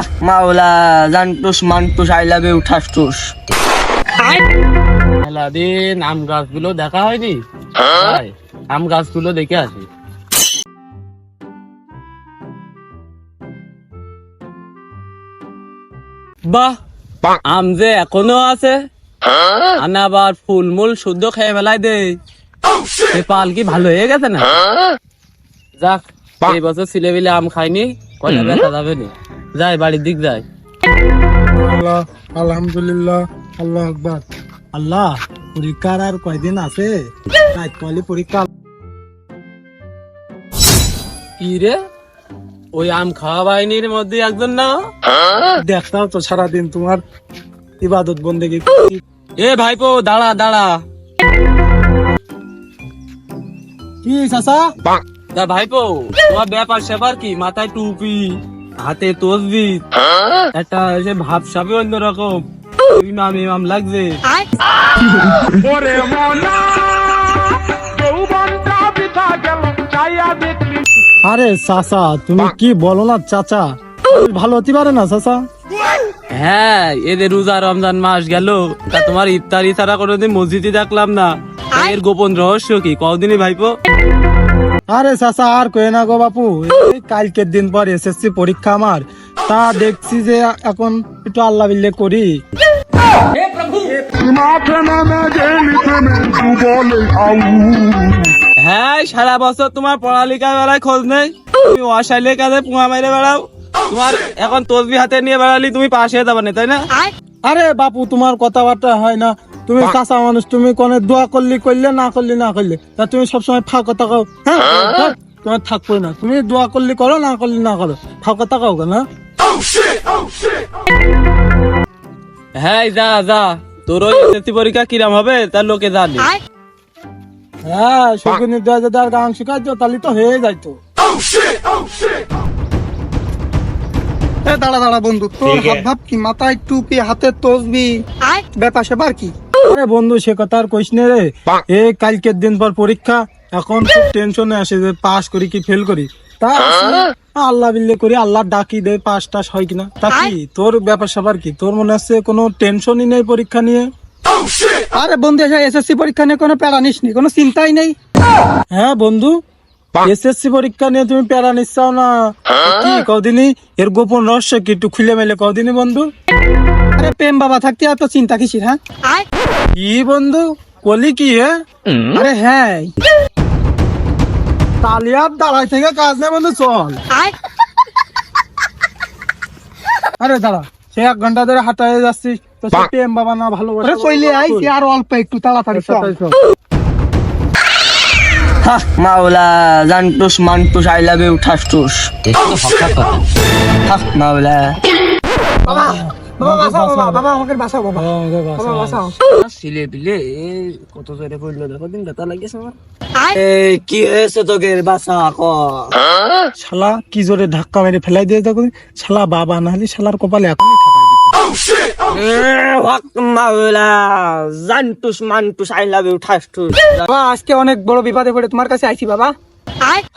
হা মাওলা জানটুস মানটুস I love you ঠাসটুস দিন আম গাছগুলো দেখা হয়নি? আম গাছগুলো দেখে আসি। বাহ আম যে এখনও আছে? আনে আবার ফুলমূল শুদ্ধ খেয়ে বেলায় দে সে পাল কি ভালো হয়ে গেছে না? যাক এই বছর ছেলেবেলে আম খাইনি কয়টা দেখা যাবে নি। যাই বাড়ির দিক যাই আল্লাহ আলহামদুলিল্লাহ আল্লাহ আকবার। আল্লাহ পরীক্ষার আর কয়দিন আছে? পরীক্ষা কি রে? ওই আম খাওয়া বাহিনীর মধ্যে একজন না? দেখতাও তো সারাদিন তোমার ইবাদত এ ভাইপো দাঁড়া দাঁড়া। কি চাচা? ভাইপো তোমার ব্যাপার স্যাপার কি? মাথায় টুপি। হাতে তসবি একটা সে ভাব সাবে অন্যরকম। ইমাম ইমাম লাগছে আরে চাচা তুমি কি বলো না চাচা? ভালো হতে পারে না চাচা? হ্যাঁ এদের রোজা রমজান মাস গেল। তা তোমার ইফতারি ছাড়া কোনোদিন মসজিদে দেখলাম না। এর গোপন রহস্য কি? কদিনই ভাইপো। আরে চাচা আর কয়ে না গো বাপু? কালকের দিন পর এসএসসি পরীক্ষা আমার। তা দেখছি যে এখন একটু আল্লাহ বিল্লে করি। হ্যাঁ সারা বছর তোমার পড়ালেখা বেলায় খোঁজ নেই। তুমি অসাইলে কাজে পুঙা মেরে বেড়াও। তোমার এখন তসবি হাতে নিয়ে বেড়ালি তুমি পাশে যাবে না তাই না? আরে বাপু তোমার কথাবার্তা হয় না। তুমি কাঁচা মানুষ তুমি কোনে দোয়া করলি করলে না করলি না করলে তা তুমি সবসময় ফা কথা হ্যাঁ? হ্যাঁ, তোমার থাকব না। তুমি দোয়া করলি করো না করলি না করো। ফা কথা কও না হ্যাঁ যা যা। তোর ওই এসএসসি পরীক্ষা কিরাম হবে? তার লোকে জানি। হ্যাঁ শকুনি দোয়া যদি আর গান শিখাইছ তাহলে তো হয়ে যাইতো। এ দাঁড়া দাঁড়া বন্ধু তোর হাত ভাব কি? মাথায় টুপি হাতে তসবি? ব্যাপার সেবার কি? আরে বন্ধু সে কথা আর কইস নে রে। এ কালকের দিন পর পরীক্ষা এখন খুব টেনশনে আসে যে পাস করি কি ফেল করি। তা আল্লাহ বিল্লে করি আল্লাহ ডাকি দে পাস টাস হয় কিনা। তা কি তোর ব্যাপার স্যাপার কি? তোর মনে হচ্ছে কোনো টেনশনই নেই পরীক্ষা নিয়ে? আরে বন্ধু এসএসসি পরীক্ষা নিয়ে কোনো প্যারা নিস নি কোনো চিন্তাই নেই। হ্যাঁ বন্ধু এসএসসি পরীক্ষা নিয়ে তুমি প্যারা নিচ্ছাও না। কি কদিনই এর গোপন রহস্য কি একটু খুলে মেলে কদিনই বন্ধু। আরে প্রেম বাবা থাকতে এত চিন্তা কিসির হ্যাঁ? কি বন্ধু কলি কি হ্যাঁ? আরে হ্যাঁ। তালিয়ার দাঁড়াই থেকে কাজ নেই বন্ধু চল। আরে দাঁড়া সে এক ঘণ্টা ধরে হাঁটায় যাচ্ছিস তো সে প্রেম বাবা না ভালো কইলে আইছি আর অল্প একটু তাড়াতাড়ি চল। মাওলা জানটুস মানটুস আই লাভ ইউ ঠাসটুস মাওলা। বাবা বাঁচাও বাবা বাবা আমাকে বাঁচাও বাবা। বাবা বাঁচাও। ছিলে বিলে কত জোরে পড়ল দেখো দিন ব্যথা লাগিয়েছে আমার। এই কি হয়েছে তোকে বাসা শালা কি জোরে ধাক্কা মেরে ফেলাই দিয়ে তখন শালা বাবা না হলে শালার কপালে এখনই জানটুস মানটুস আই লাভ ইউ ঠাসটুস বাবা আজকে অনেক বড় বিপদে পড়ে তোমার কাছে আইছি বাবা।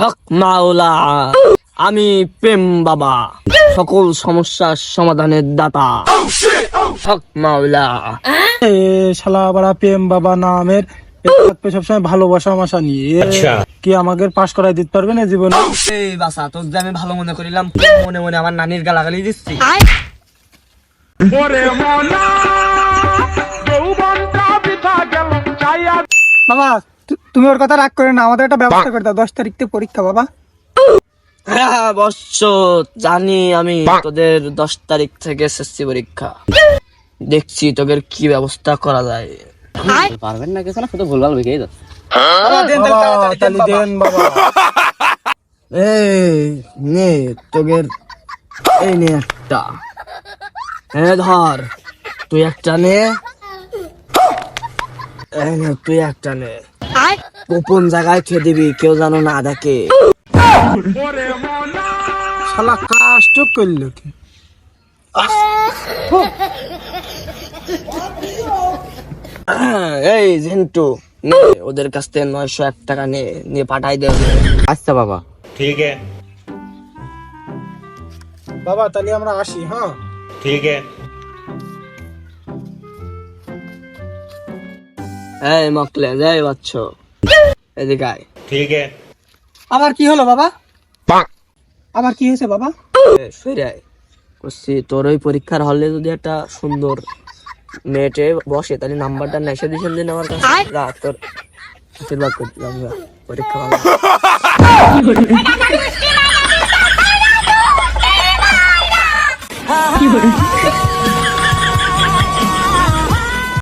হক মাওলা। আমি প্রেম বাবা। সকল সমস্যার সমাধানের দাতা। হক মাওলা। এ শালা বাড়া প্রেম বাবা নামের থাকবে সবসময় ভালোবাসা মাসা নিয়ে। কি আমাকে পাশ করাই দিতে পারবে না জীবনে? এই বাসা তোর যে আমি ভালো মনে করিলাম মনে মনে আমার নানির গালাগালি দিচ্ছি। বাবা তুমি ওর কথা রাগ করে না আমাদের একটা ব্যবস্থা করে দাও দশ তারিখ থেকে পরীক্ষা বাবা। হ্যাঁ বৎস জানি আমি তোদের দশ তারিখ থেকে এসএসসি পরীক্ষা। দেখছি তোদের কি ব্যবস্থা করা যায়। পারবেন না কিছু না শুধু ভুলভাল বেরিয়ে যাচ্ছে। দেন এই নে তোদের এই নে একটা। এ ধর তুই একটা নে। এই নে তুই একটা নে। গোপন জায়গায় খেয়ে দিবি কেউ জানো না দেখে। শালা কাষ্ট করল কি? এই জিন্টু ওদের কাছ থেকে নয়শো এক টাকা নিয়ে নিয়ে পাঠাই দে আচ্ছা বাবা। ঠিক বাবা তাহলে আমরা আসি হ্যাঁ? ঠিক এই মকলে যাই বাচ্চ। এদিকে ঠিক আছে। আবার কি হলো বাবা? আবার কি হয়েছে বাবা? ফিরে করছি তোর ওই পরীক্ষার হলে যদি একটা সুন্দর মেয়েটে বসে তাহলে নাম্বারটা নেশা দিয়েছেন দিন আমার কাছে? রাত তোর আশীর্বাদ করছিলাম পরীক্ষা ভালো। কি